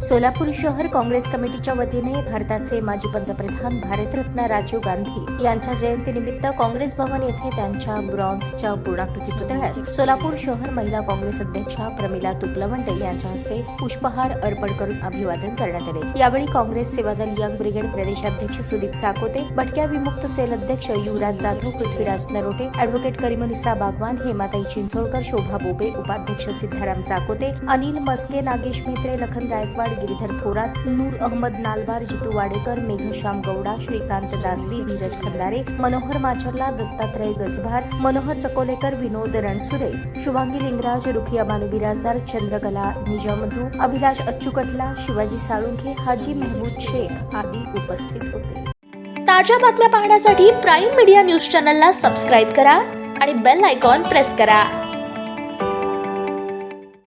सोलापूर शहर काँग्रेस कमिटीच्या वतीने भारताचे माजी पंतप्रधान भारतरत्न राजीव गांधी यांच्या जयंतीनिमित्त काँग्रेस भवन येथे त्यांच्या ब्रॉन्झच्या पूर्णाकृती पुतळ्यास सोलापूर शहर महिला काँग्रेस अध्यक्षा प्रमिला तुकलवंडे यांच्या हस्ते पुष्पहार अर्पण करून अभिवादन करण्यात आले. यावेळी काँग्रेस सेवादल यंग ब्रिगेड प्रदेशाध्यक्ष सुदीप चाकोते भटक्या विमुक्त सेल अध्यक्ष युवराज जाधव पृथ्वीराज नरोटे अॅडव्होकेट करीमुनिसा बागवान हेमाताई चिंचोळकर शोभा बोबे उपाध्यक्ष सिद्धाराम चाकोते अनिल मस्के नागेश मित्रे लखन गायकवाड गिरीधर थोरात नूर अहमद नालवार जितू वाडेकर मेघश्याम गौडा श्रीकांत दासरी धीरज खंदारे मनोहर माचरला दत्तात्रय गजभार मनोहर चकोलेकर विनोद रणसुरे शुभांगी लिंगराज रुखिया बानू बिराजदार चंद्रकला निजामधू अभिलाष अच्चुकटला शिवाजी साळुंखे हाजी मेहमूद शेख आदी उपस्थित होते. ताज्या बातम्या पाहण्यासाठी प्राईम मीडिया न्यूज चॅनलला सबस्क्राईब करा आणि बेल आयकॉन प्रेस करा.